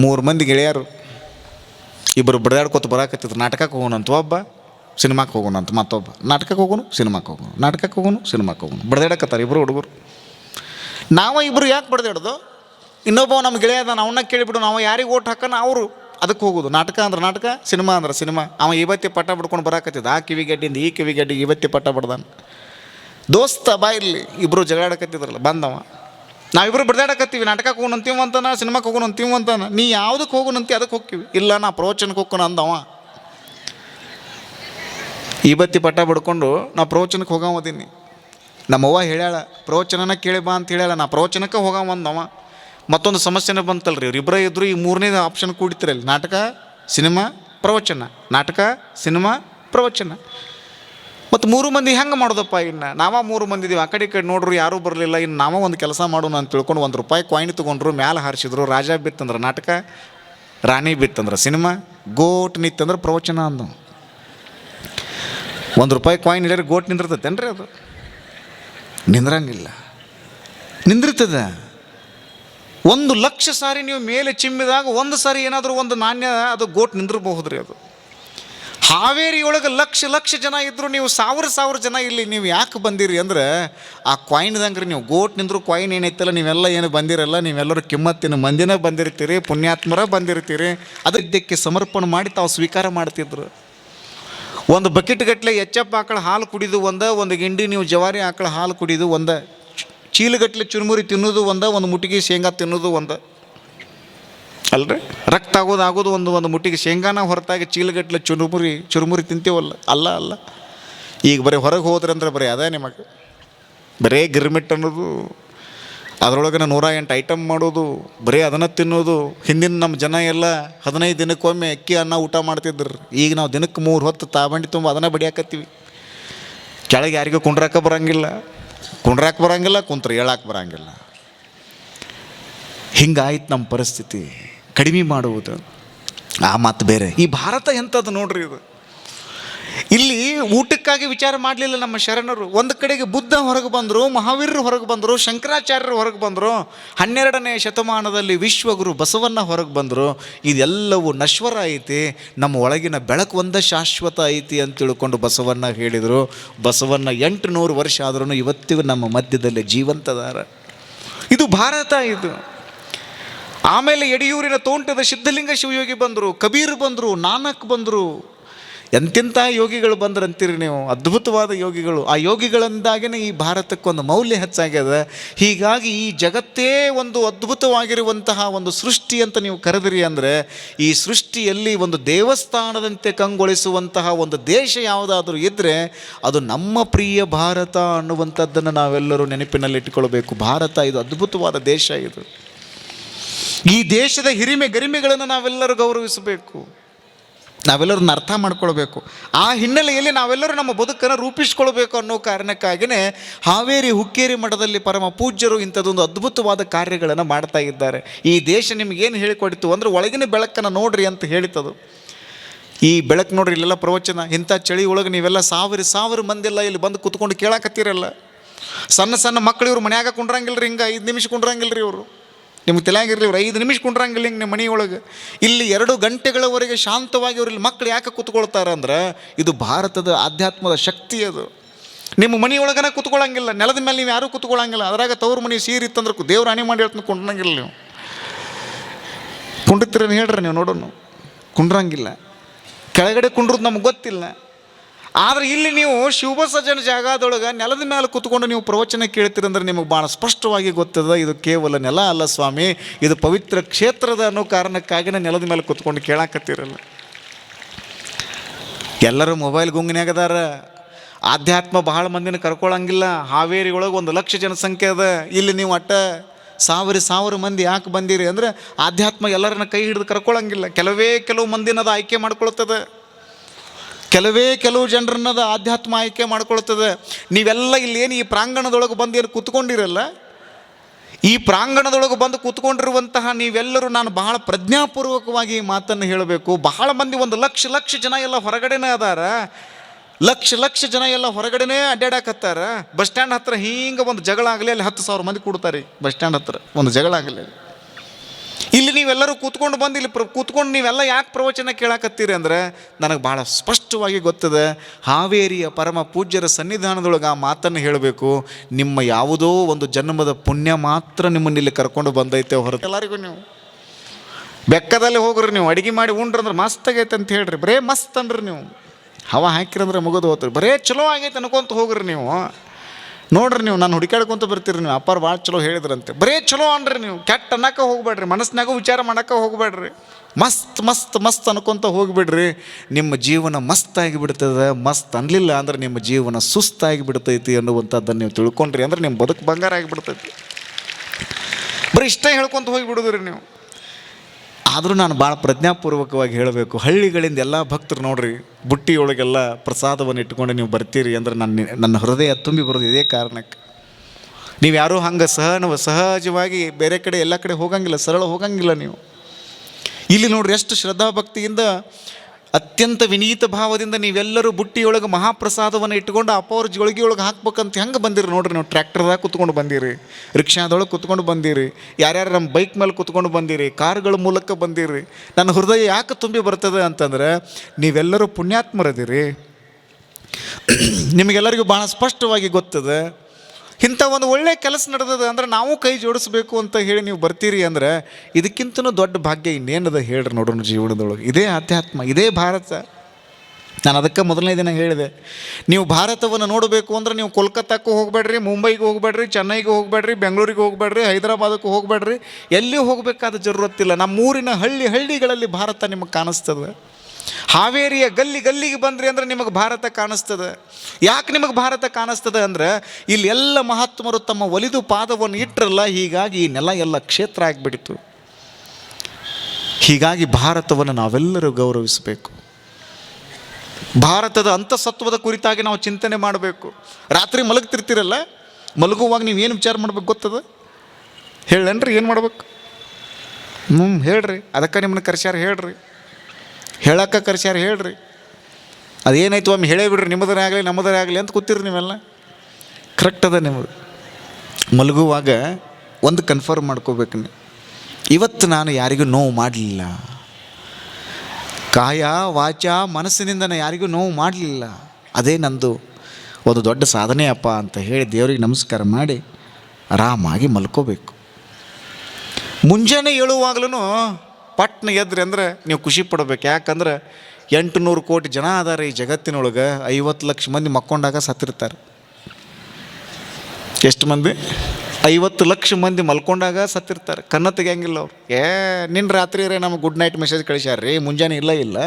ಮೂರು ಮಂದಿ ಗೆಳೆಯರು ಇಬ್ಬರು ಬಡ್ದಾಡ್ಕೊತ ಬರಾಕತ್ತಿದ್ರು. ನಾಟಕಕ್ಕೆ ಹೋಗೋಣಂತ ಒಬ್ಬ, ಸಿನಿಮಾಕ್ಕೆ ಹೋಗೋಣಂತ ಮತ್ತೊಬ್ಬ. ನಾಟಕಕ್ಕೆ ಹೋಗೋಣ ಸಿನಿಮಾಕ್ಕೆ ಹೋಗೋಣ ನಾಟಕಕ್ಕೆ ಹೋಗೋಣ ಸಿನಿಮಾಕ್ಕೆ ಹೋಗೋಣ ಬಡ್ದಾಡಕತ್ತಾರೆ ಇಬ್ಬರು ಹುಡುಗರು. ನಾವು ಇಬ್ಬರು ಯಾಕೆ ಬಡದಾಡ್ದು? ಇನ್ನೊಬ್ಬ ನಮ್ಮ ಗೆಳೆಯ ಅದಾನ, ಅವನ್ನ ಕೇಳಿಬಿಡು, ನಾವು ಯಾರಿಗೆ ಓಟ್ ಹಾಕೋಣ ಅವರು ಅದಕ್ಕೆ ಹೋಗೋದು. ನಾಟಕ ಅಂದ್ರೆ ನಾಟಕ, ಸಿನಿಮಾ ಅಂದ್ರೆ ಸಿನಿಮಾ. ಅವ ಇವತ್ತೇ ಪಟ್ಟ ಬಿಡ್ಕೊಂಡು ಬರಾಕತ್ತಿದ್ದ ಆ ಕಿವಿಗಡ್ಡಿಂದ ಈ ಕಿವಿಗಡ್ಡಿಗೆ ಇವತ್ತೇ ಪಟ್ಟ ಬಡ್ದಾನ. ದೋಸ್ತ ಬಾ ಇಬ್ಬರು ಜಗಳಾಡಕತ್ತಿದ್ರಲ್ಲ, ಬಂದವ. ನಾವಿಬ್ಬರು ಬಿಡ್ದಾಡಕತ್ತೀವಿ, ನಾಟಕಕ್ಕೆ ಹೋಗೋಣ ಅಂತೀವಿ ಅಂತಾನ, ಸಿನಿಮಾಕ್ಕೆ ಹೋಗೋಣ ಅಂತೀವಿ ನೀ ಯಾವುದಕ್ಕೆ ಹೋಗೋಣ ಅದಕ್ಕೆ ಹೋಗ್ತೀವಿ. ಇಲ್ಲ, ನಾ ಪ್ರವಚನಕ್ಕೆ ಹೋಗೋಣ ಅಂದವ. ಇವತ್ತಿ ಪಟ್ಟ ಬಿಡ್ಕೊಂಡು ನಾ ಪ್ರವಚನಕ್ಕೆ ಹೋಗವದೀನಿ ನಮ್ಮವ್ವ ಹೇಳ್ಯಾಳ, ಪ್ರವಚನನ ಕೇಳಿ ಬಾ ಅಂತ ಹೇಳ್ಯಾಳ, ನಾ ಪ್ರವಚನಕ್ಕೆ ಹೋಗವ ಅಂದವ. ಮತ್ತೊಂದು ಸಮಸ್ಯೆನೇ ಬಂತಲ್ರಿ ಇವ್ರಿಬ್ಬರೇ ಇದ್ರು ಈ ಮೂರನೇ ಆಪ್ಷನ್ ಕೂಡಿತಿರಲ್ಲ ನಾಟಕ, ಸಿನಿಮಾ, ಪ್ರವಚನ. ನಾಟಕ, ಸಿನಿಮಾ, ಪ್ರವಚನ. ಮತ್ತು ಮೂರು ಮಂದಿ ಹೆಂಗೆ ಮಾಡೋದಪ್ಪ ಇನ್ನು? ನಾವ ಮೂರು ಮಂದಿ ಇದೀವಿ. ಆ ಕಡೆ ಕಡೆ ನೋಡ್ರು, ಯಾರೂ ಬರಲಿಲ್ಲ. ಇನ್ನು ನಾವ ಒಂದು ಕೆಲಸ ಮಾಡೋಣ ಅಂತ ತಿಳ್ಕೊಂಡು ಒಂದು ರೂಪಾಯಿ ಕಾಯಿನ್ ತೊಗೊಂಡ್ರು, ಮ್ಯಾಲೆ ಹಾರಿಸಿದ್ರು. ರಾಜ ಬಿತ್ತಂದ್ರೆ ನಾಟಕ, ರಾಣಿ ಬಿತ್ತಂದ್ರೆ ಸಿನಿಮಾ, ಗೋಟ್ ನಿತ್ತಂದ್ರೆ ಪ್ರವಚನ ಅಂದ ಒಂದು ರೂಪಾಯಿ ಕಾಯಿನ್ ಇಲ್ಲರಿ ಗೋಟ್ ನಿಂದಿರ್ತೈತೇನ್ರಿ ಅದು? ನಿಂದ್ರಂಗಿಲ್ಲ. ನಿಂದಿರ್ತದ? ಒಂದು ಲಕ್ಷ ಸಾರಿ ನೀವು ಮೇಲೆ ಚಿಮ್ಮಿದಾಗ ಒಂದು ಸಾರಿ ಏನಾದರೂ ಒಂದು ನಾಣ್ಯ ಅದು ಗೋಟ್ ನಿಂದಿರಬಹುದು ರೀ ಅದು ಹಾವೇರಿಯೊಳಗೆ ಲಕ್ಷ ಲಕ್ಷ ಜನ ಇದ್ದರು ನೀವು ಸಾವಿರ ಸಾವಿರ ಜನ ಇಲ್ಲಿ ನೀವು ಯಾಕೆ ಬಂದಿರಿ ಅಂದ್ರೆ ಆ ಕಾಯಿನ್ದಂಗೆ ರೀ ನೀವು. ಗೋಟ್ ನಿಂದ್ರು ಕಾಯಿನ್ ಏನೈತಲ್ಲ, ನೀವೆಲ್ಲ ಏನು ಬಂದಿರಲ್ಲ, ನೀವೆಲ್ಲರೂ ಕಿಮ್ಮತ್ತಿನ ಮಂದಿನ ಬಂದಿರ್ತೀರಿ, ಪುಣ್ಯಾತ್ಮರ ಬಂದಿರ್ತೀರಿ. ಅದಕ್ಕೆ ಸಮರ್ಪಣೆ ಮಾಡಿ ತಾವು ಸ್ವೀಕಾರ ಮಾಡ್ತಿದ್ರು. ಒಂದು ಬಕೆಟ್ ಗಟ್ಟಲೆ ಎಚ್ಚಪ್ಪ ಆಕಳ ಹಾಲು ಕುಡಿದು ಒಂದ, ಒಂದು ಗಿಂಡಿ ನೀವು ಜವಾರಿ ಆಕಳ ಹಾಲು ಕುಡಿದು ಒಂದ ಚೀಲಗಟ್ಟಲೆ ಚುರುಮುರಿ ತಿನ್ನೋದು ಒಂದ, ಒಂದು ಮುಟ್ಟಿಗೆ ಶೇಂಗಾ ತಿನ್ನೋದು ಒಂದ. ಅಲ್ರಿ? ರಕ್ತ ಆಗೋದು ಆಗೋದು ಒಂದು ಒಂದು ಮುಟ್ಟಿಗೆ ಶೇಂಗಾನ ಹೊರತಾಗಿ ಚೀಲಗಟ್ಟಲೆ ಚುರುಮುರಿ ಚುರುಮುರಿ ತಿಂತೀವಲ್ಲ? ಅಲ್ಲ ಅಲ್ಲ. ಈಗ ಬರೀ ಹೊರಗೆ ಹೋದ್ರಂದ್ರೆ ಬರೀ ಅದೇ ನಿಮಗೆ. ಬರೇ ಗಿರ್ಮಿಟ್ ಅನ್ನೋದು ಅದರೊಳಗೆ ನೂರ ಎಂಟು ಐಟಮ್ ಮಾಡೋದು, ಬರೀ ಅದನ್ನು ತಿನ್ನೋದು. ಹಿಂದಿನ ನಮ್ಮ ಜನ ಎಲ್ಲ ಹದಿನೈದು ದಿನಕ್ಕೊಮ್ಮೆ ಅಕ್ಕಿ, ಅನ್ನ, ಊಟ ಮಾಡ್ತಿದ್ರು ಈಗ ನಾವು ದಿನಕ್ಕೆ ಮೂರು ಹೊತ್ತು ತಾಬಂಡಿ ತುಂಬ ಅದನ್ನು ಬಡಿಯಾಕತ್ತೀವಿ. ಕೆಳಗೆ ಯಾರಿಗೂ ಕುಂಡ್ರಾಕ ಬರಂಗಿಲ್ಲ. ಕುಂಡ್ರಾಕ ಬರಂಗಿಲ್ಲ, ಕುಂತ್ರೆ ಹೇಳಕ್ಕೆ ಬರಂಗಿಲ್ಲ. ಹಿಂಗಾಯ್ತು ನಮ್ಮ ಪರಿಸ್ಥಿತಿ. ಕಡಿಮೆ ಮಾಡುವುದು. ಆ ಮಾತು ಬೇರೆ. ಈ ಭಾರತ ಎಂಥದ್ದು ನೋಡ್ರಿ ಇದು? ಇಲ್ಲಿ ಊಟಕ್ಕಾಗಿ ವಿಚಾರ ಮಾಡಲಿಲ್ಲ ನಮ್ಮ ಶರಣರು. ಒಂದು ಕಡೆಗೆ ಬುದ್ಧ ಹೊರಗೆ ಬಂದರು ಮಹಾವೀರರು ಹೊರಗೆ ಬಂದರು ಶಂಕರಾಚಾರ್ಯರು ಹೊರಗೆ ಬಂದರು ಹನ್ನೆರಡನೇ ಶತಮಾನದಲ್ಲಿ ವಿಶ್ವಗುರು ಬಸವಣ್ಣ ಹೊರಗೆ ಬಂದರು. ಇದೆಲ್ಲವೂ ನಶ್ವರ ಐತಿ ನಮ್ಮ ಒಳಗಿನ ಬೆಳಕು ಒಂದ ಶಾಶ್ವತ ಐತಿ ಅಂತ ತಿಳ್ಕೊಂಡು ಬಸವಣ್ಣ ಹೇಳಿದರು. ಬಸವಣ್ಣ ಎಂಟು ನೂರು ವರ್ಷ ಆದ್ರೂ ಇವತ್ತಿಗೂ ನಮ್ಮ ಮಧ್ಯದಲ್ಲಿ ಜೀವಂತದಾರ. ಇದು ಭಾರತ ಇದು. ಆಮೇಲೆ ಯಡಿಯೂರಿನ ತೋಂಟದ ಸಿದ್ಧಲಿಂಗ ಶಿವಯೋಗಿ ಬಂದರು, ಕಬೀರ್ ಬಂದರು, ನಾನಕ್ ಬಂದರು. ಎಂತೆಂಥ ಯೋಗಿಗಳು ಬಂದ್ರಂತೀರಿ ನೀವು? ಅದ್ಭುತವಾದ ಯೋಗಿಗಳು. ಆ ಯೋಗಿಗಳಿಂದಾಗೇ ಈ ಭಾರತಕ್ಕೊಂದು ಮೌಲ್ಯ ಹೆಚ್ಚಾಗ್ಯದ. ಹೀಗಾಗಿ ಈ ಜಗತ್ತೇ ಒಂದು ಅದ್ಭುತವಾಗಿರುವಂತಹ ಒಂದು ಸೃಷ್ಟಿ ಅಂತ ನೀವು ಕರೆದಿರಿ ಅಂದರೆ, ಈ ಸೃಷ್ಟಿಯಲ್ಲಿ ಒಂದು ದೇವಸ್ಥಾನದಂತೆ ಕಂಗೊಳಿಸುವಂತಹ ಒಂದು ದೇಶ ಯಾವುದಾದ್ರೂ ಇದ್ದರೆ ಅದು ನಮ್ಮ ಪ್ರಿಯ ಭಾರತ ಅನ್ನುವಂಥದ್ದನ್ನು ನಾವೆಲ್ಲರೂ ನೆನಪಿನಲ್ಲಿಟ್ಟುಕೊಳ್ಬೇಕು. ಭಾರತ ಇದು ಅದ್ಭುತವಾದ ದೇಶ ಇದು. ಈ ದೇಶದ ಹಿರಿಮೆ ಗರಿಮೆಗಳನ್ನು ನಾವೆಲ್ಲರೂ ಗೌರವಿಸಬೇಕು. ನಾವೆಲ್ಲರನ್ನ ಅರ್ಥ ಮಾಡ್ಕೊಳ್ಬೇಕು. ಆ ಹಿನ್ನೆಲೆಯಲ್ಲಿ ನಾವೆಲ್ಲರೂ ನಮ್ಮ ಬದುಕನ್ನು ರೂಪಿಸ್ಕೊಳ್ಬೇಕು ಅನ್ನೋ ಕಾರಣಕ್ಕಾಗಿಯೇ ಹಾವೇರಿ ಹುಕ್ಕೇರಿ ಮಠದಲ್ಲಿ ಪರಮ ಪೂಜ್ಯರು ಇಂಥದ್ದೊಂದು ಅದ್ಭುತವಾದ ಕಾರ್ಯಗಳನ್ನು ಮಾಡ್ತಾ ಇದ್ದಾರೆ. ಈ ದೇಶ ನಿಮಗೇನು ಹೇಳಿಕೊಡಿತು ಅಂದ್ರೆ ಒಳಗಿನ ಬೆಳಕನ್ನು ನೋಡ್ರಿ ಅಂತ ಹೇಳಿತದು. ಈ ಬೆಳಕು ನೋಡ್ರಿ, ಇಲ್ಲೆಲ್ಲ ಪ್ರವಚನ, ಇಂಥ ಚಳಿ ಒಳಗೆ ನೀವೆಲ್ಲ ಸಾವಿರ ಸಾವಿರ ಮಂದಿಲ್ಲ ಇಲ್ಲಿ ಬಂದು ಕೂತ್ಕೊಂಡು ಕೇಳಾಕತ್ತೀರಲ್ಲ. ಸಣ್ಣ ಸಣ್ಣ ಮಕ್ಕಳು ಇವ್ರು ಮನ್ಯಾಗ ಕುಂಡ್ರಂಗಿಲ್ಲ ರೀ ಹಿಂಗೆ ಐದು ನಿಮಿಷ ಕುಂಡ್ರಂಗಿಲ್ಲ ರೀ ಇವರು. ನಿಮ್ಗೆ ತಲೆಯಾಗಿರ್ಲಿ ಅವ್ರು ಐದು ನಿಮಿಷ ಕುಂಡ್ರಂಗಿಲ್ಲ ಹಿಂಗೆ ನಿಮ್ಮ ಮನೆಯೊಳಗೆ. ಇಲ್ಲಿ ಎರಡು ಗಂಟೆಗಳವರೆಗೆ ಶಾಂತವಾಗಿ ಅವ್ರಲ್ಲಿ ಮಕ್ಕಳು ಯಾಕೆ ಕೂತ್ಕೊಳ್ತಾರಂದ್ರೆ ಇದು ಭಾರತದ ಆಧ್ಯಾತ್ಮದ ಶಕ್ತಿ ಅದು. ನಿಮ್ಮ ಮನೆಯೊಳಗನ ಕೂತ್ಕೊಳ್ಳಂಗಿಲ್ಲ ನೆಲದ ಮೇಲೆ ನೀವು ಯಾರೂ ಕೂತ್ಕೊಳ್ಳಂಗಿಲ್ಲ ಅದ್ರಾಗ ತವ್ರ ಮನೆ ಸೀರೆ ಇತ್ತಂದ್ರೆ ದೇವ್ರ ಹಣೆ ಮಾಡಿ ಹೇಳ್ತಾನೆ ಕುಂಡ್ರಂಗಿಲ್ಲ ನೀವು. ಕುಂಡಿರ್ತೀರ ಹೇಳ್ರಿ ನೀವು ನೋಡೋಣ ಕುಂಡ್ರಂಗಿಲ್ಲ. ಕೆಳಗಡೆ ಕುಂಡ್ರದ್ದು ನಮ್ಗೆ ಗೊತ್ತಿಲ್ಲ. ಆದರೆ ಇಲ್ಲಿ ನೀವು ಶಿವಬಸಜನ ಜಾಗದೊಳಗೆ ನೆಲದ ಮೇಲೆ ಕೂತ್ಕೊಂಡು ನೀವು ಪ್ರವಚನ ಕೇಳ್ತೀರಂದ್ರೆ ನಿಮಗೆ ಭಾಳ ಸ್ಪಷ್ಟವಾಗಿ ಗೊತ್ತದ, ಇದು ಕೇವಲ ನೆಲ ಅಲ್ಲ ಸ್ವಾಮಿ, ಇದು ಪವಿತ್ರ ಕ್ಷೇತ್ರದ ಅನ್ನೋ ಕಾರಣಕ್ಕಾಗಿನೇ ನೆಲದ ಮೇಲೆ ಕೂತ್ಕೊಂಡು ಕೇಳಾಕತ್ತಿರಲ್ಲ. ಎಲ್ಲರೂ ಮೊಬೈಲ್ ಗುಂಗಿನಾಗದಾರ ಆಧ್ಯಾತ್ಮ ಬಹಳ ಮಂದಿನ ಕರ್ಕೊಳಂಗಿಲ್ಲ. ಹಾವೇರಿ ಒಳಗೆ ಒಂದು ಲಕ್ಷ ಜನಸಂಖ್ಯೆ ಅದ. ಇಲ್ಲಿ ನೀವು ಅಟ್ಟ ಸಾವಿರ ಸಾವಿರ ಮಂದಿ ಯಾಕೆ ಬಂದಿರಿ ಅಂದರೆ ಆಧ್ಯಾತ್ಮ ಎಲ್ಲರನ್ನ ಕೈ ಹಿಡಿದು ಕರ್ಕೊಳ್ಳಂಗಿಲ್ಲ ಕೆಲವೇ ಕೆಲವು ಮಂದಿನದು ಆಯ್ಕೆ ಮಾಡ್ಕೊಳ್ತದೆ. ಕೆಲವೇ ಕೆಲವು ಜನರನ್ನದ ಆಧ್ಯಾತ್ಮ ಆಯ್ಕೆ ಮಾಡ್ಕೊಳ್ತದೆ. ನೀವೆಲ್ಲ ಇಲ್ಲೇನು ಈ ಪ್ರಾಂಗಣದೊಳಗೆ ಬಂದು ಏನು ಕೂತ್ಕೊಂಡಿರಲ್ಲ? ಈ ಪ್ರಾಂಗಣದೊಳಗೆ ಬಂದು ಕೂತ್ಕೊಂಡಿರುವಂತಹ ನೀವೆಲ್ಲರೂ ನಾನು ಬಹಳ ಪ್ರಜ್ಞಾಪೂರ್ವಕವಾಗಿ ಮಾತನ್ನು ಹೇಳಬೇಕು. ಬಹಳ ಮಂದಿ ಒಂದು ಲಕ್ಷ ಲಕ್ಷ ಜನ ಎಲ್ಲ ಹೊರಗಡೆನೇ ಅದಾರ. ಲಕ್ಷ ಲಕ್ಷ ಜನ ಎಲ್ಲ ಹೊರಗಡೆನೇ ಅಡ್ಡಾಡಕತ್ತಾರ. ಬಸ್ ಸ್ಟ್ಯಾಂಡ್ ಹತ್ರ ಹಿಂಗೆ ಒಂದು ಜಗಳ ಆಗಲಿ, ಅಲ್ಲಿ ಹತ್ತು ಸಾವಿರ ಮಂದಿ ಕೂಡ್ತಾರೆ. ಬಸ್ ಸ್ಟ್ಯಾಂಡ್ ಹತ್ರ ಒಂದು ಜಗಳ ಆಗಲಿ ಇಲ್ಲಿ ನೀವೆಲ್ಲರೂ ಕೂತ್ಕೊಂಡು ಬಂದು ಇಲ್ಲಿ ಪ್ರ ಕೂತ್ಕೊಂಡು ನೀವೆಲ್ಲ ಯಾಕೆ ಪ್ರವಚನ ಕೇಳಾಕತ್ತೀರಿ ಅಂದ್ರೆ ನನಗೆ ಭಾಳ ಸ್ಪಷ್ಟವಾಗಿ ಗೊತ್ತದೆ. ಹಾವೇರಿಯ ಪರಮ ಪೂಜ್ಯರ ಸನ್ನಿಧಾನದೊಳಗೆ ಆ ಮಾತನ್ನು ಹೇಳಬೇಕು. ನಿಮ್ಮ ಯಾವುದೋ ಒಂದು ಜನ್ಮದ ಪುಣ್ಯ ಮಾತ್ರ ನಿಮ್ಮನ್ನ ಇಲ್ಲಿ ಕರ್ಕೊಂಡು ಬಂದೈತೆ ಹೊರತು. ಎಲ್ಲರಿಗೂ ನೀವು. ಬೆಕ್ಕದಲ್ಲಿ ಹೋಗ್ರಿ ನೀವು ಅಡುಗೆ ಮಾಡಿ ಉಂಡ್ರಂದ್ರೆ ಮಸ್ತ್ ಆಗೈತೆ ಅಂತ ಹೇಳ್ರಿ ಬರೇ ಮಸ್ತ್ ಅನ್ರಿ ನೀವು. ಹವಾ ಹಾಕಿರಂದ್ರೆ ಮುಗಿದು ಹೋತ್ರಿ ಬರೇ ಚಲೋ ಆಗೈತೆ ಅನ್ಕೊಂತ ಹೋಗ್ರಿ ನೀವು. ನೋಡ್ರಿ ನೀವು, ನಾನು ಹುಡುಕಾಡ್ಕೊಂತ ಬರ್ತೀರಿ ನೀವು, ಅಪ್ಪಾರು ಭಾಳ ಚಲೋ ಹೇಳಿದ್ರಂತೆ. ಬರೇ ಚಲೋ ಅನ್ರಿ ನೀವು, ಕೆಟ್ಟ ಅನ್ನಕ್ಕೆ ಹೋಗ್ಬೇಡ್ರಿ ಮನಸ್ಸಿನಾಗ ವಿಚಾರ ಮಾಡೋಕ್ಕೆ ಹೋಗ್ಬೇಡ್ರಿ. ಮಸ್ತ್ ಮಸ್ತ್ ಮಸ್ತ್ ಅನ್ಕೊಂತ ಹೋಗಿಬಿಡ್ರಿ. ನಿಮ್ಮ ಜೀವನ ಮಸ್ತ್ ಆಗಿಬಿಡ್ತದೆ, ಮಸ್ತ್ ಅನ್ಲಿಲ್ಲ ಅಂದ್ರೆ ನಿಮ್ಮ ಜೀವನ ಸುಸ್ತಾಗಿ ಬಿಡ್ತೈತಿ ಅನ್ನುವಂಥದ್ದನ್ನು ನೀವು ತಿಳ್ಕೊಂಡ್ರಿ ಅಂದ್ರೆ ನಿಮ್ಮ ಬದುಕು ಬಂಗಾರ ಆಗಿಬಿಡ್ತೈತಿ. ಬರೀ ಇಷ್ಟ ಹೇಳ್ಕೊಂತ ಹೋಗಿಬಿಡುದ್ರಿ ನೀವು. ಆದರೂ ನಾನು ಭಾಳ ಪ್ರಜ್ಞಾಪೂರ್ವಕವಾಗಿ ಹೇಳಬೇಕು. ಹಳ್ಳಿಗಳಿಂದ ಎಲ್ಲ ಭಕ್ತರು ನೋಡ್ರಿ, ಬುಟ್ಟಿಯೊಳಗೆಲ್ಲ ಪ್ರಸಾದವನ್ನು ಇಟ್ಕೊಂಡು ನೀವು ಬರ್ತೀರಿ ಅಂದ್ರೆ ನನ್ನ ನನ್ನ ಹೃದಯ ತುಂಬಿ ಬರೋದು ಇದೇ ಕಾರಣಕ್ಕೆ. ನೀವು ಯಾರೂ ಹಂಗೆ ಸಹನ, ಸಹಜವಾಗಿ ಬೇರೆ ಕಡೆ, ಎಲ್ಲ ಕಡೆ ಹೋಗಂಗಿಲ್ಲ, ಸರಳ ಹೋಗಂಗಿಲ್ಲ ನೀವು. ಇಲ್ಲಿ ನೋಡ್ರಿ, ಎಷ್ಟು ಶ್ರದ್ಧಾಭಕ್ತಿಯಿಂದ ಅತ್ಯಂತ ವಿನೀತ ಭಾವದಿಂದ ನೀವೆಲ್ಲರೂ ಬುಟ್ಟಿಯೊಳಗೆ ಮಹಾಪ್ರಸಾದವನ್ನು ಇಟ್ಕೊಂಡು ಜೊಳಗಿ ಒಳಗೆ ಹಾಕ್ಬೇಕಂತ ಹೆಂಗೆ ಬಂದಿರಿ ನೋಡ್ರಿ ನೀವು ಟ್ರ್ಯಾಕ್ಟರ್ದಾಗ ಕುತ್ಕೊಂಡು ಬಂದಿರಿ, ರಿಕ್ಷಾದೊಳಗೆ ಕುತ್ಕೊಂಡು ಬಂದಿರಿ, ಯಾರ್ಯಾರು ನಮ್ಮ ಬೈಕ್ ಮೇಲೆ ಕುತ್ಕೊಂಡು ಬಂದಿರಿ, ಕಾರ್ಗಳ ಮೂಲಕ ಬಂದಿರಿ, ನನ್ನ ಹೃದಯ ಯಾಕೆ ತುಂಬಿ ಬರ್ತದೆ ಅಂತಂದ್ರೆ ನೀವೆಲ್ಲರೂ ಪುಣ್ಯಾತ್ಮರದಿರಿ. ನಿಮಗೆಲ್ಲರಿಗೂ ಭಾಳ ಸ್ಪಷ್ಟವಾಗಿ ಗೊತ್ತದೆ ಇಂಥ ಒಂದು ಒಳ್ಳೆ ಕೆಲಸ ನಡೆದದ ಅಂದ್ರೆ ನಾವು ಕೈ ಜೋಡಿಸ್ಬೇಕು ಅಂತ ಹೇಳಿ ನೀವು ಬರ್ತೀರಿ ಅಂದ್ರೆ ಇದಕ್ಕಿಂತನೂ ದೊಡ್ಡ ಭಾಗ್ಯ ಇನ್ನೇನದ ಹೇಳ್ರಿ ನೋಡೋಣ ಜೀವನದೊಳಗೆ. ಇದೇ ಆಧ್ಯಾತ್ಮ, ಇದೇ ಭಾರತ. ನಾನು ಅದಕ್ಕೆ ಮೊದಲನೇ ದಿನ ಹೇಳಿದೆ, ನೀವು ಭಾರತವನ್ನು ನೋಡಬೇಕು ಅಂದ್ರೆ ನೀವು ಕೋಲ್ಕತ್ತಾಕ್ಕೂ ಹೋಗಬೇಡ್ರಿ, ಮುಂಬೈಗೆ ಹೋಗಬೇಡ್ರಿ, ಚೆನ್ನೈಗೆ ಹೋಗಬೇಡ್ರಿ, ಬೆಂಗಳೂರಿಗೆ ಹೋಗಬೇಡ್ರಿ, ಹೈದರಾಬಾದಕ್ಕೂ ಹೋಗಬೇಡ್ರಿ, ಎಲ್ಲಿ ಹೋಗಬೇಕಾದ ಜರುರತ್ತಿಲ್ಲ. ನಮ್ಮೂರಿನ ಹಳ್ಳಿ ಹಳ್ಳಿಗಳಲ್ಲಿ ಭಾರತ ನಿಮಗೆ ಕಾಣಿಸ್ತದೆ. ಹಾವೇರಿಯ ಗಲ್ಲಿ ಗಲ್ಲಿಗೆ ಬಂದ್ರಿ ಅಂದ್ರೆ ನಿಮಗೆ ಭಾರತ ಕಾಣಿಸ್ತದೆ. ಯಾಕೆ ನಿಮಗೆ ಭಾರತ ಕಾಣಿಸ್ತದೆ ಅಂದ್ರೆ ಇಲ್ಲಿ ಎಲ್ಲ ಮಹಾತ್ಮರು ತಮ್ಮ ಒಲಿದು ಪಾದವನ್ನು ಇಟ್ಟರಲ್ಲ ಹೀಗಾಗಿ ಈ ನೆಲ ಎಲ್ಲ ಕ್ಷೇತ್ರ ಆಗಿಬಿಡಿತು ಹೀಗಾಗಿ ಭಾರತವನ್ನು ನಾವೆಲ್ಲರೂ ಗೌರವಿಸಬೇಕು. ಭಾರತದ ಅಂತಸತ್ವದ ಕುರಿತಾಗಿ ನಾವು ಚಿಂತನೆ ಮಾಡಬೇಕು. ರಾತ್ರಿ ಮಲಗ್ತಿರ್ತೀರಲ್ಲ, ಮಲಗುವಾಗ ನೀವು ಏನು ವಿಚಾರ ಮಾಡ್ಬೇಕು ಗೊತ್ತದ? ಹೇಳೇನ್ರಿ, ಏನು ಮಾಡ್ಬೇಕು? ಹ್ಞೂ ಹೇಳ್ರಿ. ಅದಕ್ಕೆ ನಿಮ್ಮನ್ನ ಕರ್ಸ್ಯಾರ ಹೇಳ್ರಿ. ಹೇಳಕ್ಕೆ ಕರ್ಸ್ಯಾರ ಹೇಳ್ರಿ. ಅದೇನಾಯ್ತು ಒಮ್ಮೆ ಹೇಳೇ ಬಿಡ್ರಿ ನಿಮ್ಮದೇ ಆಗಲಿ, ನಮ್ಮದರೇ ಆಗಲಿ ಅಂತ ಕೂತಿರಿ ನೀವೆಲ್ಲ. ಕರೆಕ್ಟ್ ಅದ ನಿಮ್ಮದು ಮಲಗುವಾಗ ಒಂದು ಕನ್ಫರ್ಮ್ ಮಾಡ್ಕೋಬೇಕು ನೀವು. ಇವತ್ತು ನಾನು ಯಾರಿಗೂ ನೋವು ಮಾಡಲಿಲ್ಲ. ಕಾಯ, ವಾಚ ಮನಸ್ಸಿನಿಂದ ನಾನು ಯಾರಿಗೂ ನೋವು ಮಾಡಲಿಲ್ಲ. ಅದೇ ನಂದು ಒಂದು ದೊಡ್ಡ ಸಾಧನೆ ಅಪ್ಪ ಅಂತ ಹೇಳಿ ದೇವರಿಗೆ ನಮಸ್ಕಾರ ಮಾಡಿ ಆರಾಮಾಗಿ ಮಲ್ಕೋಬೇಕು. ಮುಂಜಾನೆ ಏಳುವಾಗ್ಲೂ ಪಟ್ನ ಎದ್ರಿ ಅಂದ್ರೆ ನೀವು ಖುಷಿ ಪಡ್ಬೇಕು. ಯಾಕಂದ್ರೆ ಎಂಟು ನೂರು ಕೋಟಿ ಜನ ಅದಾರ ಈ ಜಗತ್ತಿನೊಳಗೆ. ಐವತ್ತು ಲಕ್ಷ ಮಂದಿ ಮಕ್ಕೊಂಡಾಗ ಸತ್ತಿರ್ತಾರೆ. ಎಷ್ಟು ಮಂದಿ? ಐವತ್ತು ಲಕ್ಷ ಮಂದಿ ಮಲ್ಕೊಂಡಾಗ ಸತ್ತಿರ್ತಾರೆ. ಕನ್ನ ತೆಗಿಯಂಗಿಲ್ಲ ಅವ್ರು. ಏ ನಿನ್ನ ರಾತ್ರಿ ರೇ ನಮಗೆ ಗುಡ್ ನೈಟ್ ಮೆಸೇಜ್ ಕಳಿಸ್ಯಾರ ರೀ ಮುಂಜಾನೆ ಇಲ್ಲ ಇಲ್ಲ.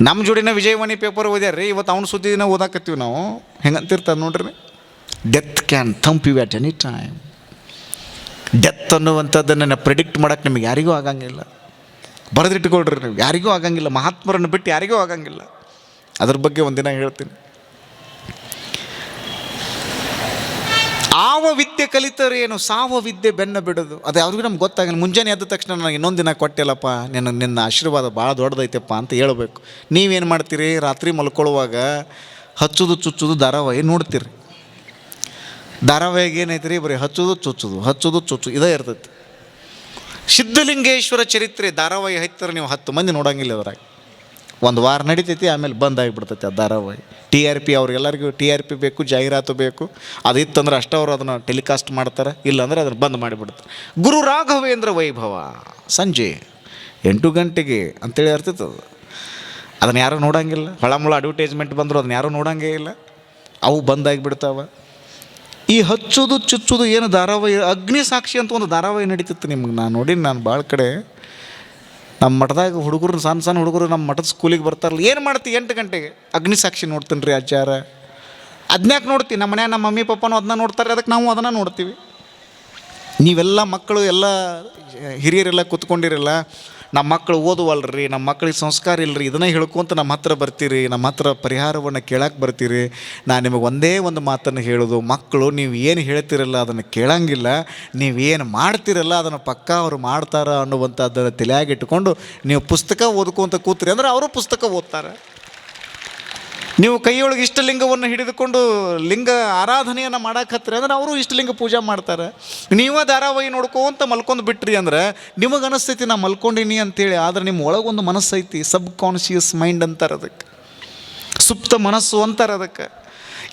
ನಮ್ಮ ಜೋಡಿನ ವಿಜಯವಾಣಿ ಪೇಪರ್ ಓದ್ಯಾರ ರೀ ಇವತ್ತು ಅವ್ನ ಸುದ್ದಿನ ಓದಾಕತ್ತೀವಿ ನಾವು. ಹೆಂಗಂತಿರ್ತಾರೆ ನೋಡ್ರಿ. Death can thump you at any time death ಅನ್ನುವಂಥದ್ದನ್ನು ಪ್ರಿಡಿಕ್ಟ್ ಮಾಡೋಕ್ಕೆ ನಿಮಗೆ ಯಾರಿಗೂ ಆಗಂಗಿಲ್ಲ. ಬರೆದಿಟ್ಕೊಳ್ರಿ ನೀವು. ಯಾರಿಗೂ ಆಗಂಗಿಲ್ಲ. ಮಹಾತ್ಮರನ್ನು ಬಿಟ್ಟು ಯಾರಿಗೂ ಆಗಂಗಿಲ್ಲ. ಅದ್ರ ಬಗ್ಗೆ ಒಂದಿನ ಹೇಳ್ತೀನಿ. ಆವ ವಿದ್ಯೆ ಕಲಿತರೆ ಏನು? ಸಾವ ವಿದ್ಯೆ ಬೆನ್ನ ಬಿಡೋದು. ಅದು ಯಾವ್ರಿಗೂ ನಮ್ಗೆ ಗೊತ್ತಾಗಲ್ಲ. ಮುಂಜಾನೆ ಎದ್ದ ತಕ್ಷಣ ನನಗೆ ಇನ್ನೊಂದು ದಿನ ಕೊಟ್ಟಿಲ್ಲಪ್ಪ, ನಿನ್ನ ನಿನ್ನ ಆಶೀರ್ವಾದ ಭಾಳ ದೊಡ್ಡದೈತೆಪ್ಪ ಅಂತ ಹೇಳಬೇಕು. ನೀವೇನು ಮಾಡ್ತೀರಿ? ರಾತ್ರಿ ಮಲ್ಕೊಳ್ಳುವಾಗ ಹಚ್ಚುದು, ಚುಚ್ಚುದು, ಧಾರಾವಾಹಿ ನೋಡ್ತೀರಿ. ಧಾರಾವಾಹಿಗೆ ಏನೈತೆ ರೀ ಬರೀ ಹಚ್ಚುದು, ಚುಚ್ಚುದು, ಹಚ್ಚುದು, ಚುಚ್ಚು, ಇದೇ ಇರ್ತೈತಿ. ಸಿದ್ಧಲಿಂಗೇಶ್ವರ ಚರಿತ್ರೆ ಧಾರಾವಾಹಿ ಹೈತಾರೆ ನೀವು ಹತ್ತು ಮಂದಿ ನೋಡಂಗಿಲ್ಲ ಅದ್ರಾಗ ಒಂದು ವಾರ ನಡೀತೈತಿ, ಆಮೇಲೆ ಬಂದ್ ಆಗಿಬಿಡ್ತೈತಿ ಆ ಧಾರಾವಾಹಿ. ಟಿ ಆರ್ ಪಿ ಅವ್ರಿಗೆಲ್ಲರಿಗೂ ಟಿ ಆರ್ ಪಿ ಬೇಕು, ಜಾಹೀರಾತು ಬೇಕು. ಅದಿತ್ತಂದ್ರೆ ಅಷ್ಟೇ ಅವ್ರು ಅದನ್ನು ಟೆಲಿಕಾಸ್ಟ್ ಮಾಡ್ತಾರೆ, ಇಲ್ಲಾಂದ್ರೆ ಅದನ್ನು ಬಂದ್ ಮಾಡಿಬಿಡ್ತಾರೆ. ಗುರು ರಾಘವೇಂದ್ರ ವೈಭವ, ಸಂಜೆ ಎಂಟು ಗಂಟೆಗೆ ಅಂತೇಳಿ ಇರ್ತೈತೆ ಅದು. ಅದನ್ನು ಯಾರೂ ನೋಡಂಗಿಲ್ಲ. ಹೊಳಮುಳ ಅಡ್ವರ್ಟೈಸ್ಮೆಂಟ್ ಬಂದರೂ ಅದನ್ನ ಯಾರೂ ನೋಡಂಗೇ ಇಲ್ಲ. ಅವು ಬಂದಾಗಿಬಿಡ್ತಾವೆ ಈ ಹಚ್ಚೋದು, ಚುಚ್ಚೋದು ಏನು ಧಾರಾವಾಹಿ, ಅಗ್ನಿ ಸಾಕ್ಷಿ ಅಂತ ಒಂದು ಧಾರಾವಾಹಿ ನಡೀತಿತ್ತು ನಿಮ್ಗೆ. ನಾನು ನೋಡಿ ನಾನು ಭಾಳ ಕಡೆ. ನಮ್ಮ ಮಠದಾಗ ಹುಡುಗರು, ಸಣ್ಣ ಸಣ್ಣ ಹುಡುಗರು ನಮ್ಮ ಮಠದ ಸ್ಕೂಲಿಗೆ ಬರ್ತಾರಲ್ಲ, ಏನು ಮಾಡ್ತಿ ಎಂಟು ಗಂಟೆಗೆ? ಅಗ್ನಿ ಸಾಕ್ಷಿ ನೋಡ್ತೀನಿ ರೀ ಅಜ್ಜಾರ ಅದನ್ಯಾಕೆ ನೋಡ್ತೀನಿ ನಮ್ಮ ಮನ್ಯಾಗ ನಮ್ಮ ಮಮ್ಮಿ, ಪಪ್ಪನೂ ಅದನ್ನ ನೋಡ್ತಾರೆ ಅದಕ್ಕೆ ನಾವು ಅದನ್ನು ನೋಡ್ತೀವಿ. ನೀವೆಲ್ಲ ಮಕ್ಕಳು, ಎಲ್ಲ ಹಿರಿಯರೆಲ್ಲ ಕೂತ್ಕೊಂಡಿರಲ್ಲ ನಮ್ಮ ಮಕ್ಕಳು ಓದುವಲ್ರಿ, ನಮ್ಮ ಮಕ್ಕಳಿಗೆ ಸಂಸ್ಕಾರ ಇಲ್ಲರಿ ಇದನ್ನೇ ಹೇಳ್ಕೊಂತ ನಮ್ಮ ಹತ್ರ ಬರ್ತೀರಿ, ನಮ್ಮ ಹತ್ರ ಪರಿಹಾರವನ್ನು ಕೇಳಕ್ಕೆ ಬರ್ತೀರಿ. ನಾನು ನಿಮಗೆ ಒಂದೇ ಒಂದು ಮಾತನ್ನು ಹೇಳೋದು ಮಕ್ಕಳು ನೀವು ಏನು ಹೇಳ್ತಿರಲ್ಲ ಅದನ್ನು ಕೇಳಂಗಿಲ್ಲ ಏನು ಮಾಡ್ತಿರಲ್ಲ ಅದನ್ನು ಪಕ್ಕ ಅವರು ಮಾಡ್ತಾರ ಅನ್ನುವಂಥದ್ದನ್ನು ತಲೆಯಾಗಿಟ್ಕೊಂಡು ನೀವು ಪುಸ್ತಕ ಓದ್ಕೊಂತ ಕೂತ್ರಿ ಅಂದ್ರೆ ಅವರು ಪುಸ್ತಕ ಓದ್ತಾರೆ. ನೀವು ಕೈಯೊಳಗೆ ಇಷ್ಟಲಿಂಗವನ್ನು ಹಿಡಿದುಕೊಂಡು ಲಿಂಗ ಆರಾಧನೆಯನ್ನು ಮಾಡಾಕತ್ರಿ ಅಂದ್ರೆ ಅವರು ಇಷ್ಟಲಿಂಗ ಪೂಜೆ ಮಾಡ್ತಾರೆ. ನೀವೇ ಧಾರಾವಾಹಿ ನೋಡ್ಕೊಂತ ಮಲ್ಕೊಂಡು ಬಿಟ್ರಿ ಅಂದ್ರೆ ನಿಮಗೆ ಅನಿಸ್ತೈತಿ, ನಾ ಮಲ್ಕೊಂಡಿನಿ ಅಂತೇಳಿ. ಆದ್ರೆ ನಿಮ್ಮ ಒಳಗೊಂದು ಮನಸ್ಸೈತಿ ಸಬ್ ಕಾನ್ಷಿಯಸ್ ಮೈಂಡ್ ಅಂತಾರೆ ಅದಕ್ಕೆ. ಸುಪ್ತ ಮನಸ್ಸು ಅಂತಾರೆ ಅದಕ್ಕೆ.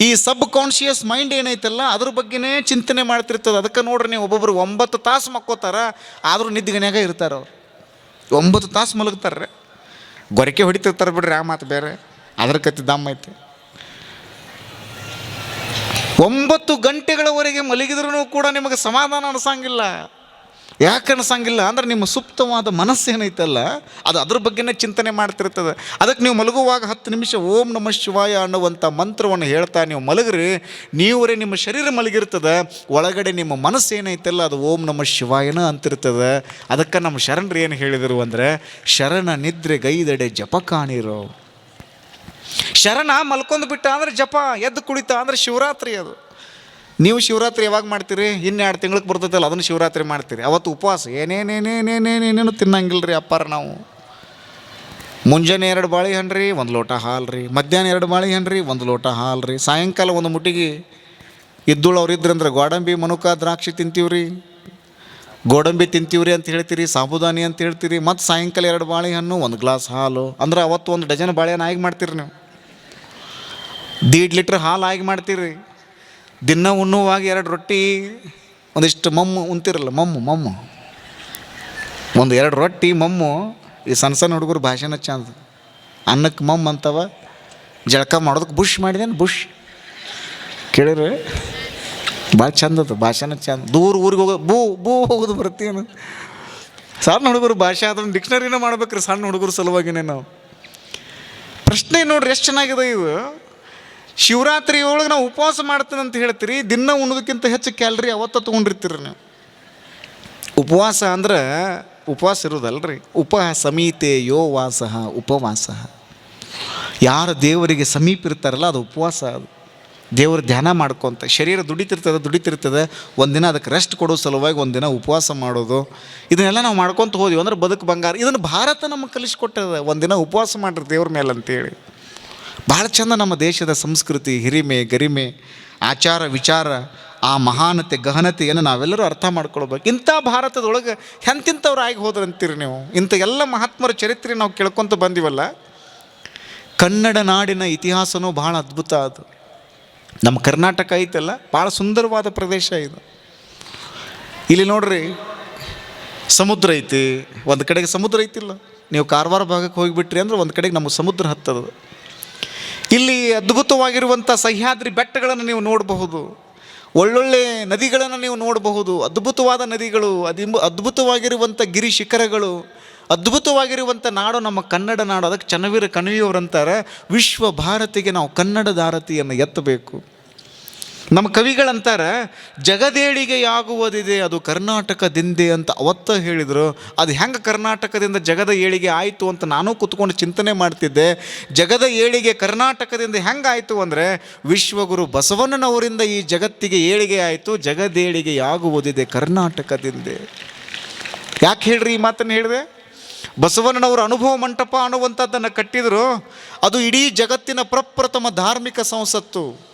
ಈ ಸಬ್ ಕಾನ್ಷಿಯಸ್ ಮೈಂಡ್ ಏನೈತಲ್ಲ, ಅದ್ರ ಬಗ್ಗೆನೇ ಚಿಂತನೆ ಮಾಡ್ತಿರ್ತದೆ. ಅದಕ್ಕೆ ನೋಡ್ರಿ ನೀವು, ಒಬ್ಬೊಬ್ರು ಒಂಬತ್ತು ತಾಸು ಮಕ್ಕೋತಾರ ಆದರೂ ನಿದ್ದಿಗನ್ಯಾಗ ಇರ್ತಾರೆ ಅವ್ರು. ಒಂಬತ್ತು ತಾಸು ಮಲಗ್ತಾರೆ ಗೊರಕೆ ಹೊಡಿತಿರ್ತಾರೆ ಬಿಡ್ರಿ ಆ ಮಾತು ಬೇರೆ. ಅದ್ರ ಕತೆ ದಮ್ಮ ಐತೆ. ಒಂಬತ್ತು ಗಂಟೆಗಳವರೆಗೆ ಮಲಗಿದ್ರೂ ಕೂಡ ನಿಮಗೆ ಸಮಾಧಾನ ಅನಿಸಂಗಿಲ್ಲ. ಯಾಕೆ ಅನಿಸಂಗಿಲ್ಲ? ಅಂದರೆ ನಿಮ್ಮ ಸುಪ್ತವಾದ ಮನಸ್ಸು ಏನೈತಲ್ಲ, ಅದು ಅದ್ರ ಬಗ್ಗೆನೇ ಚಿಂತನೆ ಮಾಡ್ತಿರ್ತದೆ. ಅದಕ್ಕೆ ನೀವು ಮಲಗುವಾಗ ಹತ್ತು ನಿಮಿಷ ಓಂ ನಮ ಶಿವಾಯ ಅನ್ನುವಂಥ ಮಂತ್ರವನ್ನು ಹೇಳ್ತಾ ನೀವು ಮಲಗ್ರಿ, ನೀವರೇ ನಿಮ್ಮ ಶರೀರ ಮಲಗಿರ್ತದೆ, ಒಳಗಡೆ ನಿಮ್ಮ ಮನಸ್ಸು ಏನೈತಲ್ಲ, ಅದು ಓಂ ನಮ ಶಿವಾಯನ ಅಂತಿರ್ತದೆ. ಅದಕ್ಕೆ ನಮ್ಮ ಶರಣರು ಏನು ಹೇಳಿದರು ಅಂದರೆ, ಶರಣ ನಿದ್ರೆ ಗೈದಡೆ ಜಪ ಕಾಣಿರೋ. ಶರಣ ಮಲ್ಕೊಂಡು ಬಿಟ್ಟ ಅಂದ್ರೆ ಜಪ, ಎದ್ದು ಕುಳಿತ ಅಂದ್ರೆ ಶಿವರಾತ್ರಿ ಅದು. ನೀವು ಶಿವರಾತ್ರಿ ಯಾವಾಗ ಮಾಡ್ತೀರಿ? ಇನ್ನೆರಡು ಎರಡು ತಿಂಗಳಿಗೆ ಬರ್ತೈತಲ್ಲ, ಅದನ್ನು ಶಿವರಾತ್ರಿ ಮಾಡ್ತೀರಿ. ಅವತ್ತು ಉಪವಾಸ, ಏನೇನೇನೇನೇನೇನೇನೇನು ತಿನ್ನಂಗಿಲ್ಲ ರೀ ಅಪ್ಪಾರ ನಾವು. ಮುಂಜಾನೆ ಎರಡು ಬಾಳೆಹಣ್ಣು ರೀ ಒಂದು ಲೋಟ ಹಾಲು ರೀ ಮಧ್ಯಾಹ್ನ ಎರಡು ಬಾಳೆಹಣ್ಣು ರೀ ಒಂದು ಲೋಟ ಹಾಲು ರೀ ಸಾಯಂಕಾಲ ಒಂದು ಮುಟ್ಟಿಗೆ ಇದ್ದುಳವ್ರು ಇದ್ರಂದ್ರೆ ಗೋಡಂಬಿ, ಮನುಕ, ದ್ರಾಕ್ಷಿ ತಿಂತೀವಿ ರೀ ಗೋಡಂಬಿ ತಿಂತೀವ್ರಿ ಅಂತ ಹೇಳ್ತೀರಿ, ಸಾಬುದಾನಿ ಅಂತ ಹೇಳ್ತೀರಿ. ಮತ್ತು ಸಾಯಂಕಾಲ ಎರಡು ಬಾಳೆಹಣ್ಣು ಒಂದು ಗ್ಲಾಸ್ ಹಾಲು. ಅಂದ್ರೆ ಅವತ್ತು ಒಂದು ಡಜನ್ ಬಾಳೆಹಣ್ಣು ಆಗಿ ಮಾಡ್ತೀರಿ ನೀವು. ದೀಡ್ ಲೀಟ್ರ್ ಹಾಲು ಆಗಿ ಮಾಡ್ತೀರಿ. ದಿನ ಉಣ್ಣುವಾಗ ಎರಡು ರೊಟ್ಟಿ, ಒಂದಿಷ್ಟು ಮಮ್ಮು ಉಂತಿರಲ್ಲ ಮಮ್ಮು ಮಮ್ಮು. ಒಂದು ಎರಡು ರೊಟ್ಟಿ, ಮಮ್ಮು. ಈ ಸಣ್ಣ ಸಣ್ಣ ಹುಡುಗರ ಭಾಷೆನ ಚಂದ. ಅನ್ನಕ್ಕೆ ಮಮ್ಮ ಅಂತವ, ಜಳಕ ಮಾಡೋದಕ್ಕೆ ಬುಷ್ ಮಾಡಿದೇನು, ಬುಷ್. ಕೇಳಿರಿ ಭಾಳ ಚಂದದ ಭಾಷೆನ ಚಂದ. ದೂರ ಊರಿಗೆ ಹೋಗೋ, ಬೂ ಬೂ ಹೋಗೋದು ಬರ್ತೀನು. ಸಣ್ಣ ಹುಡುಗರು ಭಾಷೆ ಅದನ್ನು ಡಿಕ್ಷನರಿನ ಮಾಡ್ಬೇಕ್ರಿ ಸಣ್ಣ ಹುಡುಗರು ಸಲುವಾಗಿನೇ ನಾವು. ಪ್ರಶ್ನೆ ನೋಡ್ರಿ, ಎಷ್ಟು ಚೆನ್ನಾಗಿದೆ ಇದು ಶಿವರಾತ್ರಿ ಒಳಗೆ ನಾವು ಉಪವಾಸ ಮಾಡ್ತೇನೆ ಅಂತ ಹೇಳ್ತೀರಿ, ದಿನ ಉಣ್ಣೋದಕ್ಕಿಂತ ಹೆಚ್ಚು ಕ್ಯಾಲ್ರಿ ಅವತ್ತ ತೊಗೊಂಡಿರ್ತೀರಿ ನೀವು. ಉಪವಾಸ ಅಂದ್ರೆ ಉಪವಾಸ ಇರೋದಲ್ರಿ. ಉಪ ಸಮೀತೆ ಯೋ ವಾಸ, ಉಪವಾಸ. ಯಾರು ದೇವರಿಗೆ ಸಮೀಪ ಇರ್ತಾರಲ್ಲ, ಅದು ಉಪವಾಸ ಅದು. ದೇವರು ಧ್ಯಾನ ಮಾಡ್ಕೊತ, ಶರೀರ ದುಡಿತಿರ್ತದೆ ದುಡಿತಿರ್ತದೆ. ಒಂದಿನ ಅದಕ್ಕೆ ರೆಸ್ಟ್ ಕೊಡೋ ಸಲುವಾಗಿ ಒಂದಿನ ಉಪವಾಸ ಮಾಡೋದು. ಇದನ್ನೆಲ್ಲ ನಾವು ಮಾಡ್ಕೊತ ಹೋದ್ವಿ ಅಂದ್ರೆ ಬದುಕು ಬಂಗಾರ. ಇದನ್ನು ಭಾರತ ನಮಗೆ ಕಲಿಸ್ಕೊಟ್ಟದ. ಒಂದಿನ ಉಪವಾಸ ಮಾಡಿರಿ ದೇವ್ರ ಮೇಲೆ ಅಂತೇಳಿ ಭಾಳ ಚಂದ ನಮ್ಮ ದೇಶದ ಸಂಸ್ಕೃತಿ, ಹಿರಿಮೆ, ಗರಿಮೆ, ಆಚಾರ, ವಿಚಾರ, ಆ ಮಹಾನತೆ, ಗಹನತೆಯನ್ನು ನಾವೆಲ್ಲರೂ ಅರ್ಥ ಮಾಡ್ಕೊಳ್ಬೇಕು. ಇಂಥ ಭಾರತದೊಳಗೆ ಎಂತಿಂಥವ್ರು ಆಗಿ ಹೋದ್ರಂತೀರಿ ನೀವು? ಇಂಥ ಎಲ್ಲ ಮಹಾತ್ಮರ ಚರಿತ್ರೆ ನಾವು ಕೇಳ್ಕೊತ ಬಂದಿವಲ್ಲ? ಕನ್ನಡ ನಾಡಿನ ಇತಿಹಾಸನೂ ಭಾಳ ಅದ್ಭುತ ಅದು. ನಮ್ಮ ಕರ್ನಾಟಕ ಐತಲ್ಲ ಭಾಳ ಸುಂದರವಾದ ಪ್ರದೇಶ ಇದು. ಇಲ್ಲಿ ನೋಡ್ರಿ, ಸಮುದ್ರ ಐತಿ. ಒಂದು ಕಡೆಗೆ ಸಮುದ್ರ ಐತಿಲ್ಲ. ನೀವು ಕಾರವಾರ ಭಾಗಕ್ಕೆ ಹೋಗಿಬಿಟ್ರಿ ಅಂದ್ರೆ ಒಂದು ಕಡೆಗೆ ನಮ್ಮ ಸಮುದ್ರ ಹತ್ತದ. ಇಲ್ಲಿ ಅದ್ಭುತವಾಗಿರುವಂಥ ಸಹ್ಯಾದ್ರಿ ಬೆಟ್ಟಗಳನ್ನು ನೀವು ನೋಡಬಹುದು. ಒಳ್ಳೊಳ್ಳೆ ನದಿಗಳನ್ನು ನೀವು ನೋಡಬಹುದು. ಅದ್ಭುತವಾದ ನದಿಗಳು, ಅದಿಂಬ, ಅದ್ಭುತವಾಗಿರುವಂಥ ಗಿರಿ ಶಿಖರಗಳು, ಅದ್ಭುತವಾಗಿರುವಂಥ ನಾಡು ನಮ್ಮ ಕನ್ನಡ ನಾಡು. ಅದಕ್ಕೆ ಚನ್ನವೀರ ಕಣಿವೆಯವರಂತಾರೆ ವಿಶ್ವ ಭಾರತಿಗೆ ನಾವು ಕನ್ನಡ ಆರತಿಯನ್ನು ಎತ್ತಬೇಕು. ನಮ್ಮ ಕವಿಗಳಂತಾರೆ, ಜಗದೇಳಿಗೆಯಾಗುವುದಿದೆ, ಅದು ಕರ್ನಾಟಕದಿಂದೆ ಅಂತ ಅವತ್ತ ಹೇಳಿದರು. ಅದು ಹೆಂಗೆ ಕರ್ನಾಟಕದಿಂದ ಜಗದ ಏಳಿಗೆ ಆಯಿತು ಅಂತ ನಾನು ಕೂತ್ಕೊಂಡು ಚಿಂತನೆ ಮಾಡ್ತಿದ್ದೆ. ಜಗದ ಏಳಿಗೆ ಕರ್ನಾಟಕದಿಂದ ಹೆಂಗಾಯಿತು ಅಂದರೆ, ವಿಶ್ವಗುರು ಬಸವಣ್ಣನವರಿಂದ ಈ ಜಗತ್ತಿಗೆ ಏಳಿಗೆ ಆಯಿತು, ಜಗದೇಳಿಗೆಯಾಗುವುದಿದೆ, ಕರ್ನಾಟಕದಿಂದೆ ಯಾಕೆ ಹೇಳ್ರಿ ಈ ಮಾತನ್ನು ಹೇಳಿದೆ? ಬಸವಣ್ಣನವರ ಅನುಭವ ಮಂಟಪ ಅನ್ನುವಂಥದ್ದನ್ನು ಕಟ್ಟಿದರು. ಅದು ಇಡೀ ಜಗತ್ತಿನ ಪ್ರಪ್ರಥಮ ಧಾರ್ಮಿಕ ಸಂಸತ್ತು.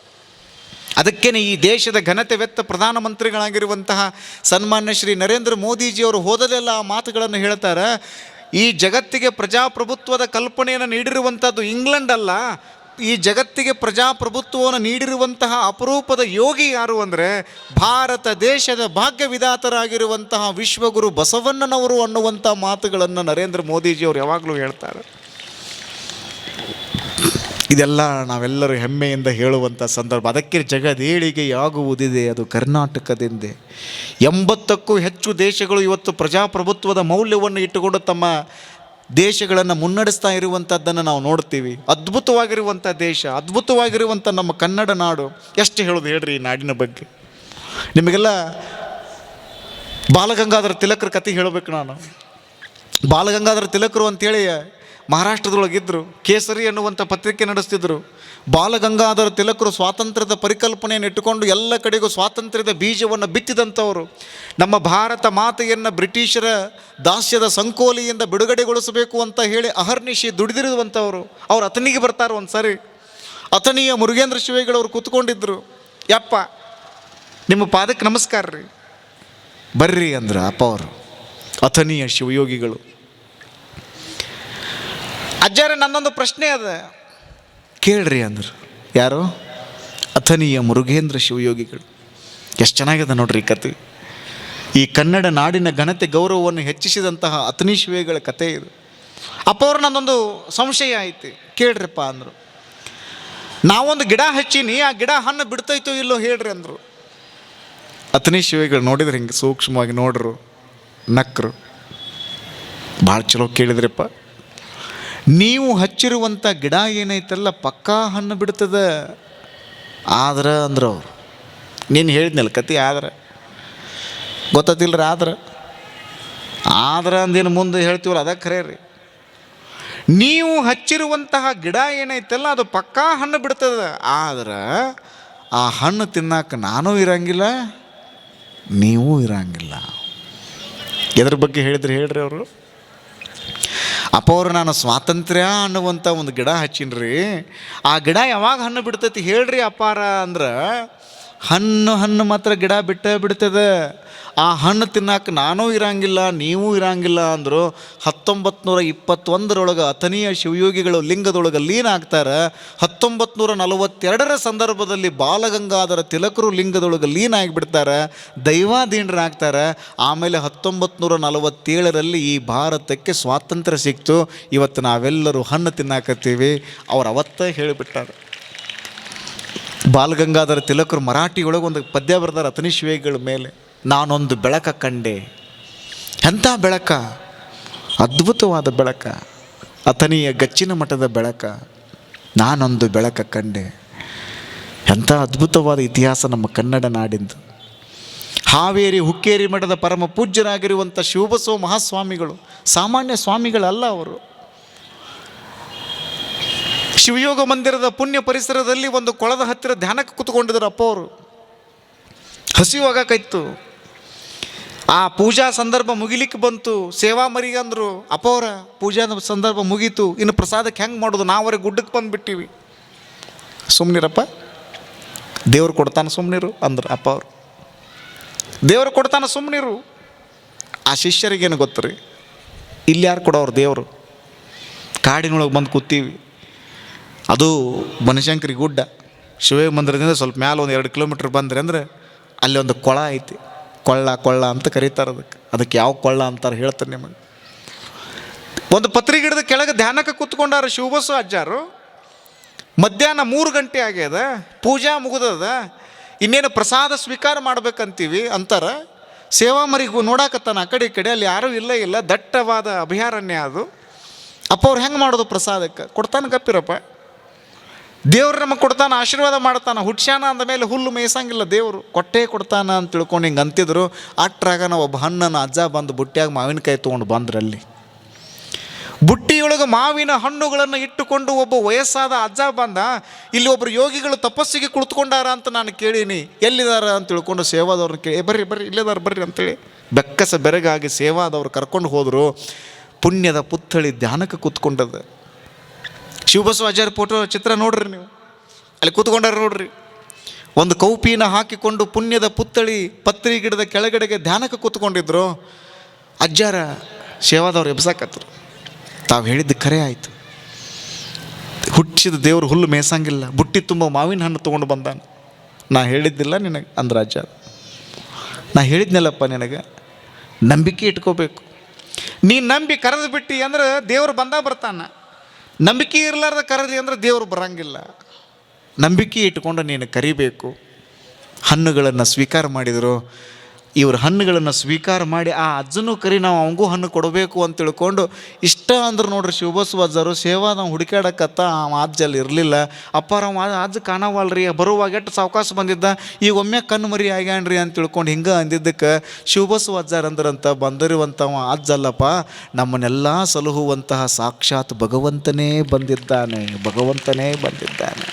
ಅದಕ್ಕೇನೆ ಈ ದೇಶದ ಘನತೆ ವ್ಯಕ್ತ ಪ್ರಧಾನಮಂತ್ರಿಗಳಾಗಿರುವಂತಹ ಸನ್ಮಾನ್ಯ ಶ್ರೀ ನರೇಂದ್ರ ಮೋದಿಜಿಯವರು ಹೋದಲೆಲ್ಲ ಆ ಮಾತುಗಳನ್ನು ಹೇಳ್ತಾರೆ. ಈ ಜಗತ್ತಿಗೆ ಪ್ರಜಾಪ್ರಭುತ್ವದ ಕಲ್ಪನೆಯನ್ನು ನೀಡಿರುವಂಥದ್ದು ಇಂಗ್ಲೆಂಡ್ ಅಲ್ಲ. ಈ ಜಗತ್ತಿಗೆ ಪ್ರಜಾಪ್ರಭುತ್ವವನ್ನು ನೀಡಿರುವಂತಹ ಅಪರೂಪದ ಯೋಗಿ ಯಾರು ಅಂದರೆ ಭಾರತ ದೇಶದ ಭಾಗ್ಯ ವಿಧಾತರಾಗಿರುವಂತಹ ವಿಶ್ವಗುರು ಬಸವಣ್ಣನವರು ಅನ್ನುವಂಥ ಮಾತುಗಳನ್ನು ನರೇಂದ್ರ ಮೋದಿಜಿಯವರು ಯಾವಾಗಲೂ ಹೇಳ್ತಾರೆ. ಇದೆಲ್ಲ ನಾವೆಲ್ಲರೂ ಹೆಮ್ಮೆಯಿಂದ ಹೇಳುವಂಥ ಸಂದರ್ಭ. ಅದಕ್ಕೆ ಜಗದೇಳಿಗೆಯಾಗುವುದಿದೆ ಅದು ಕರ್ನಾಟಕದಿಂದ. ಎಂಬತ್ತಕ್ಕೂ ಹೆಚ್ಚು ದೇಶಗಳು ಇವತ್ತು ಪ್ರಜಾಪ್ರಭುತ್ವದ ಮೌಲ್ಯವನ್ನು ಇಟ್ಟುಕೊಂಡು ತಮ್ಮ ದೇಶಗಳನ್ನು ಮುನ್ನಡೆಸ್ತಾ ಇರುವಂಥದ್ದನ್ನು ನಾವು ನೋಡ್ತೀವಿ. ಅದ್ಭುತವಾಗಿರುವಂಥ ದೇಶ, ಅದ್ಭುತವಾಗಿರುವಂಥ ನಮ್ಮ ಕನ್ನಡ ನಾಡು. ಎಷ್ಟು ಹೇಳೋದು ಹೇಳ್ರಿ ಈ ನಾಡಿನ ಬಗ್ಗೆ. ನಿಮಗೆಲ್ಲ ಬಾಲಗಂಗಾಧರ ತಿಲಕರ ಕತೆ ಹೇಳಬೇಕು ನಾನು. ಬಾಲಗಂಗಾಧರ ತಿಲಕರು ಅಂತೇಳಿ ಮಹಾರಾಷ್ಟ್ರದೊಳಗಿದ್ದರು ಕೇಸರಿ ಎನ್ನುವಂಥ ಪತ್ರಿಕೆ ನಡೆಸ್ತಿದ್ದರು ಬಾಲಗಂಗಾಧರ ತಿಲಕರು ಸ್ವಾತಂತ್ರ್ಯದ ಪರಿಕಲ್ಪನೆಯನ್ನು ಇಟ್ಟುಕೊಂಡು ಎಲ್ಲ ಕಡೆಗೂ ಸ್ವಾತಂತ್ರ್ಯದ ಬೀಜವನ್ನು ಬಿತ್ತಿದಂಥವರು. ನಮ್ಮ ಭಾರತ ಮಾತೆಯನ್ನು ಬ್ರಿಟಿಷರ ದಾಸ್ಯದ ಸಂಕೋಲಿಯಿಂದ ಬಿಡುಗಡೆಗೊಳಿಸಬೇಕು ಅಂತ ಹೇಳಿ ಅಹರ್ನಿಶಿ ದುಡಿದಿರುವಂಥವರು. ಅವ್ರು ಅತನಿಗೆ ಬರ್ತಾರೆ ಒಂದು ಸಾರಿ. ಅಥನಿಯ ಮುರುಗೇಂದ್ರ ಶಿವೇಗಳವರು ಕೂತ್ಕೊಂಡಿದ್ದರು ಯಪ್ಪ, ನಿಮ್ಮ ಪಾದಕ್ಕೆ ನಮಸ್ಕಾರ ರೀ. ಬರ್ರಿ ಅಂದ್ರೆ ಅಪ್ಪ ಅವರು. ಅಥನೀಯ ಶಿವಯೋಗಿಗಳು. ಅಜ್ಜಾರ, ನನ್ನೊಂದು ಪ್ರಶ್ನೆ ಅದ. ಕೇಳ್ರಿ ಅಂದರು. ಯಾರು? ಅಥನೀಯ ಮುರುಘೇಂದ್ರ ಶಿವಯೋಗಿಗಳು. ಎಷ್ಟು ಚೆನ್ನಾಗಿದೆ ನೋಡ್ರಿ ಈ ಕತೆ. ಈ ಕನ್ನಡ ನಾಡಿನ ಘನತೆ, ಗೌರವವನ್ನು ಹೆಚ್ಚಿಸಿದಂತಹ ಅಥನಿ ಶಿವೆಗಳ ಕತೆ ಇದು. ಅಪ್ಪ ಅವ್ರು ನನ್ನೊಂದು ಸಂಶಯ ಐತಿ. ಕೇಳ್ರಿಪ್ಪ ಅಂದರು. ನಾವೊಂದು ಗಿಡ ಹಚ್ಚೀನಿ, ಆ ಗಿಡ ಹಣ್ಣು ಬಿಡ್ತೈತೋ ಇಲ್ಲೋ ಹೇಳ್ರಿ ಅಂದರು. ಅಥನಿ ಶಿವೆಗಳು ನೋಡಿದ್ರೆ ಹಿಂಗೆ ಸೂಕ್ಷ್ಮವಾಗಿ ನೋಡ್ರು, ನಕ್ರು. ಭಾಳ ಚಲೋ ಕೇಳಿದ್ರಪ್ಪ. ನೀವು ಹಚ್ಚಿರುವಂಥ ಗಿಡ ಏನೈತಲ್ಲ ಪಕ್ಕಾ ಹಣ್ಣು ಬಿಡ್ತದ. ಆದ್ರೆ ಅಂದ್ರೆ ಅವ್ರು. ನೀನು ಹೇಳಿದ್ನಲ್ಲ ಕತಿ ಆದ್ರೆ. ಗೊತ್ತತಿಲ್ರಿ ಆದ್ರೆ. ಆದ್ರೆ ಅಂದೇನು ಮುಂದೆ ಹೇಳ್ತೀವಲ್ಲ ಅದ ಖರೇ ರೀ ನೀವು ಹಚ್ಚಿರುವಂತಹ ಗಿಡ ಏನೈತಲ್ಲ ಅದು ಪಕ್ಕಾ ಹಣ್ಣು ಬಿಡ್ತದೆ. ಆದ್ರೆ ಆ ಹಣ್ಣು ತಿನ್ನಕ್ಕೆ ನಾನೂ ಇರಂಗಿಲ್ಲ, ನೀವೂ ಇರಂಗಿಲ್ಲ. ಇದ್ರ ಬಗ್ಗೆ ಹೇಳಿದ್ರೆ ಹೇಳ್ರಿ ಅವರು? ಅಪ್ಪ ಅವರು ನಾನು ಸ್ವಾತಂತ್ರ್ಯ ಅನ್ನುವಂಥ ಒಂದು ಗಿಡ ಹಚ್ಚಿನ್ರಿ. ಆ ಗಿಡ ಯಾವಾಗ ಹಣ್ಣು ಬಿಡ್ತೈತಿ ಹೇಳ್ರಿ ಅಪ್ಪಾರ ಅಂದ್ರೆ ಹಣ್ಣು ಹಣ್ಣು ಮಾತ್ರ ಗಿಡ ಬಿಟ್ಟ ಬಿಡ್ತದೆ. ಆ ಹಣ್ಣು ತಿನ್ನಕ್ಕೆ ನಾನೂ ಇರಂಗಿಲ್ಲ, ನೀವೂ ಇರಂಗಿಲ್ಲ ಅಂದರು ಹತ್ತೊಂಬತ್ತು ನೂರ ಇಪ್ಪತ್ತೊಂದರೊಳಗೆ ಅಥನೀಯ ಶಿವಯೋಗಿಗಳು ಲಿಂಗದೊಳಗೆ ಲೀನ ಆಗ್ತಾರೆ ಹತ್ತೊಂಬತ್ತು ನೂರ ನಲವತ್ತೆರಡರ ಸಂದರ್ಭದಲ್ಲಿ ಬಾಲಗಂಗಾಧರ ತಿಲಕರು ಲಿಂಗದೊಳಗೆ ಲೀನ ಆಗಿಬಿಡ್ತಾರೆ ದೈವಾಧೀನರಾಗ್ತಾರೆ. ಆಮೇಲೆ ಹತ್ತೊಂಬತ್ತು ನೂರ ನಲವತ್ತೇಳರಲ್ಲಿ ಈ ಭಾರತಕ್ಕೆ ಸ್ವಾತಂತ್ರ್ಯ ಸಿಕ್ತು. ಇವತ್ತು ನಾವೆಲ್ಲರೂ ಹಣ್ಣು ತಿನ್ನಾಕತ್ತೀವಿ. ಅವ್ರು ಅವತ್ತೇ ಹೇಳಿಬಿಟ್ಟಾರೆ. ಬಾಲಗಂಗಾಧರ ತಿಲಕರು ಮರಾಠಿ ಒಳಗೆ ಒಂದು ಪದ್ಯ ಬರೆದಾರ ಅಥನಿ ಶಿವೆಗಳ ಮೇಲೆ. ನಾನೊಂದು ಬೆಳಕ ಕಂಡೆ. ಎಂಥ ಬೆಳಕ? ಅದ್ಭುತವಾದ ಬೆಳಕ. ಅತನಿಯ ಗಚ್ಚಿನ ಮಠದ ಬೆಳಕ. ನಾನೊಂದು ಬೆಳಕ ಕಂಡೆ. ಎಂಥ ಅದ್ಭುತವಾದ ಇತಿಹಾಸ ನಮ್ಮ ಕನ್ನಡ ನಾಡಿಂದು. ಹಾವೇರಿ, ಹುಕ್ಕೇರಿ ಮಠದ ಪರಮ ಪೂಜ್ಯರಾಗಿರುವಂಥ ಶಿವಬಸವ ಮಹಾಸ್ವಾಮಿಗಳು, ಸಾಮಾನ್ಯ ಸ್ವಾಮಿಗಳಲ್ಲ ಅವರು. ಶಿವಯೋಗ ಮಂದಿರದ ಪುಣ್ಯ ಪರಿಸರದಲ್ಲಿ ಒಂದು ಕೊಳದ ಹತ್ತಿರ ಧ್ಯಾನಕ್ಕೆ ಕೂತ್ಕೊಂಡಿದ್ರು ಅಪ್ಪ ಅವರು ಹಸಿವಾಗಕ್ಕಾಯ್ತು ಆ ಪೂಜಾ ಸಂದರ್ಭ ಮುಗಿಲಿಕ್ಕೆ ಬಂತು. ಸೇವಾ ಮರಿಗಂದ್ರು ಅಪ್ಪ ಅವರ ಪೂಜಾದ ಸಂದರ್ಭ ಮುಗೀತು. ಇನ್ನು ಪ್ರಸಾದಕ್ಕೆ ಹೆಂಗೆ ಮಾಡೋದು? ನಾವರೆ ಗುಡ್ಡಕ್ಕೆ ಬಂದುಬಿಟ್ಟಿವಿ. ಸುಮ್ಮನಿರಪ್ಪ ದೇವ್ರು ಕೊಡ್ತಾನೆ ಸುಮ್ಮನಿರು ಅಂದ್ರು ಅಪ್ಪ ಅವರು ದೇವ್ರು ಕೊಡ್ತಾನೆ ಸುಮ್ಮನಿರು ಆ ಶಿಷ್ಯರಿಗೇನು ಗೊತ್ತು ರೀ? ಇಲ್ಲಿ ಯಾರು ಕೊಡೋರು ದೇವರು? ಕಾಡಿನೊಳಗೆ ಬಂದು ಕೂತೀವಿ. ಅದು ಬನಶಂಕರಿ ಗುಡ್ಡ. ಶಿವ ಮಂದಿರದಿಂದ ಸ್ವಲ್ಪ ಮ್ಯಾಲೆ ಒಂದು ಎರಡು ಕಿಲೋಮೀಟ್ರ್ ಬಂದ್ರಿ ಅಂದ್ರೆ ಅಲ್ಲಿ ಒಂದು ಕೊಳ ಐತಿ. ಕೊಳ್ಳ ಕೊಳ್ಳ ಅಂತ ಕರೀತಾರೆ ಅದಕ್ಕೆ ಅದಕ್ಕೆ ಯಾವ ಕೊಳ್ಳ ಅಂತಾರೆ ಹೇಳ್ತಾರೆ ನಿಮಗೆ. ಒಂದು ಪತ್ರಿ ಗಿಡದ ಕೆಳಗೆ ಧ್ಯಾನಕ್ಕೆ ಕೂತ್ಕೊಂಡಾರ ಶಿವಬಸ್ಸು ಅಜ್ಜಾರು. ಮಧ್ಯಾಹ್ನ ಮೂರು ಗಂಟೆ ಆಗ್ಯದ, ಪೂಜಾ ಮುಗಿದದ, ಇನ್ನೇನು ಪ್ರಸಾದ ಸ್ವೀಕಾರ ಮಾಡ್ಬೇಕಂತೀವಿ ಅಂತಾರ. ಸೇವಾ ಮರಿಗೂ ನೋಡಾಕತ್ತಾನ ಆ ಕಡೆ ಈ ಕಡೆ, ಅಲ್ಲಿ ಯಾರೂ ಇಲ್ಲ ಇಲ್ಲ, ದಟ್ಟವಾದ ಅಭಯಾರಣ್ಯ ಅದು. ಅಪ್ಪ ಅವ್ರು ಹೆಂಗೆ ಮಾಡೋದು ಪ್ರಸಾದಕ್ಕೆ? ಕೊಡ್ತಾನೆ ಗಪ್ಪಿರಪ್ಪ. ದೇವ್ರು ನಮಗೆ ಕೊಡ್ತಾನೆ ಆಶೀರ್ವಾದ ಮಾಡ್ತಾನೆ ಹುಟ್ಸ್ಯಾನ ಅಂದ ಮೇಲೆ ಹುಲ್ಲು ಮೇಯ್ಸಂಗಿಲ್ಲ ದೇವರು ಕೊಟ್ಟೇ ಕೊಡ್ತಾನ ಅಂತ ತಿಳ್ಕೊಂಡು ಹಿಂಗೆ ಅಂತಿದ್ರು. ಅಟ್ರಾಗ ನಾವು ಒಬ್ಬ ಹಣ್ಣನ್ನು ಅಜ್ಜ ಬಂದು ಬುಟ್ಟಿಯಾಗ ಮಾವಿನಕಾಯಿ ತೊಗೊಂಡು ಬಂದ್ರಲ್ಲಿ. ಬುಟ್ಟಿಯೊಳಗೆ ಮಾವಿನ ಹಣ್ಣುಗಳನ್ನು ಇಟ್ಟುಕೊಂಡು ಒಬ್ಬ ವಯಸ್ಸಾದ ಅಜ್ಜ ಬಂದ ಇಲ್ಲಿ ಒಬ್ಬರು ಯೋಗಿಗಳು ತಪಸ್ಸಿಗೆ ಕುಳಿತುಕೊಂಡಾರ ಅಂತ ನಾನು ಕೇಳೀನಿ. ಎಲ್ಲಿದಾರ ಅಂತ ತಿಳ್ಕೊಂಡು ಸೇವಾದವ್ರನ್ನ ಕೇಳಿ "ಏ, ಬರ್ರಿ ಬರ್ರಿ ಇಲ್ಲಿದಾರ ಬರ್ರಿ ಅಂತೇಳಿ ಬೆಕ್ಕಸ ಬೆರಗಾಗಿ ಸೇವಾದವ್ರು ಕರ್ಕೊಂಡು ಹೋದರು. ಪುಣ್ಯದ ಪುತ್ಥಳಿ ಧ್ಯಾನಕ್ಕೆ ಕೂತ್ಕೊಂಡದ. ಶಿವಬಸವಾಚಾರ್ಯ ಫೋಟೋ ಚಿತ್ರ ನೋಡ್ರಿ ನೀವು. ಅಲ್ಲಿ ಕೂತ್ಕೊಂಡಾರ ನೋಡ್ರಿ. ಒಂದು ಕೌಪಿನ ಹಾಕಿಕೊಂಡು ಪುಣ್ಯದ ಪುತ್ಥಳಿ ಪತ್ರಿ ಗಿಡದ ಕೆಳಗಡೆಗೆ ಧ್ಯಾನಕ್ಕೆ ಕೂತ್ಕೊಂಡಿದ್ರು. ಅಜ್ಜಾರ ಸೇವಾದವ್ರು ಎಬ್ಸಾಕತ್ರು. ತಾವು ಹೇಳಿದ್ದು ಕರೆ ಆಯಿತು. ಹುಟ್ಟಿದ ದೇವರು ಹುಲ್ಲು ಮೇಸಂಗಿಲ್ಲ ಬುಟ್ಟಿ ತುಂಬ ಮಾವಿನ ಹಣ್ಣು ತೊಗೊಂಡು ಬಂದಾನ. ನಾ ಹೇಳಿದ್ದಿಲ್ಲ ನಿನಗೆ ಅಂದ್ರೆ ಅಜ್ಜ. ನಾ ಹೇಳಿದ್ನಲ್ಲಪ್ಪ ನಿನಗೆ. ನಂಬಿಕೆ ಇಟ್ಕೋಬೇಕು. ನೀ ನಂಬಿ ಕರೆದು ಬಿಟ್ಟು ಅಂದ್ರೆ ದೇವರು ಬಂದ ಬರ್ತಾನ. ನಂಬಿಕೆ ಇರಲಾರ್ದ ಕರೆದಿ ಅಂದ್ರೆ ದೇವರು ಬರಂಗಿಲ್ಲ. ನಂಬಿಕೆ ಇಟ್ಕೊಂಡು ನೀನು ಕರಿಬೇಕು. ಹಣ್ಣುಗಳನ್ನು ಸ್ವೀಕಾರ ಮಾಡಿದರು ಇವ್ರ ಹಣ್ಣುಗಳನ್ನು ಸ್ವೀಕಾರ ಮಾಡಿ, ಆ ಅಜ್ಜನೂ ಕರಿ ನಾವು ಅವಂಗೂ ಹಣ್ಣು ಕೊಡಬೇಕು ಅಂತ ತಿಳ್ಕೊಂಡು, ಇಷ್ಟ ಅಂದ್ರೆ ನೋಡ್ರಿ ಶಿವಬಸವಜ್ಜರು ಸೇವಾ ನಾವು ಹುಡುಕಾಡಕತ್ತ ಆ ಅಜ್ಜಲ್ಲಿ ಇರಲಿಲ್ಲ. ಅಪ್ಪಾರ ಅಜ್ಜ ಕಾಣವಲ್ರಿ, ಬರುವಾಗ ಎಷ್ಟು ಸಾವಕಾಶ ಬಂದಿದ್ದ, ಈಗ ಒಮ್ಮೆ ಕಣ್ಣು ಮರಿ ಆಗ್ಯಾನ್ರಿ ಅಂತ ತಿಳ್ಕೊಂಡು ಹಿಂಗೆ ಅಂದಿದ್ದಕ್ಕೆ ಶಿವಬಸವಜ್ಜಾರ್ ಅಂದ್ರಂತ ಬಂದಿರುವಂಥವ ಅಜ್ಜಲ್ಲಪ್ಪ ನಮ್ಮನ್ನೆಲ್ಲ ಸಲಹುವಂತಹ ಸಾಕ್ಷಾತ್ ಭಗವಂತನೇ ಬಂದಿದ್ದಾನೆ ಭಗವಂತನೇ ಬಂದಿದ್ದಾನೆ.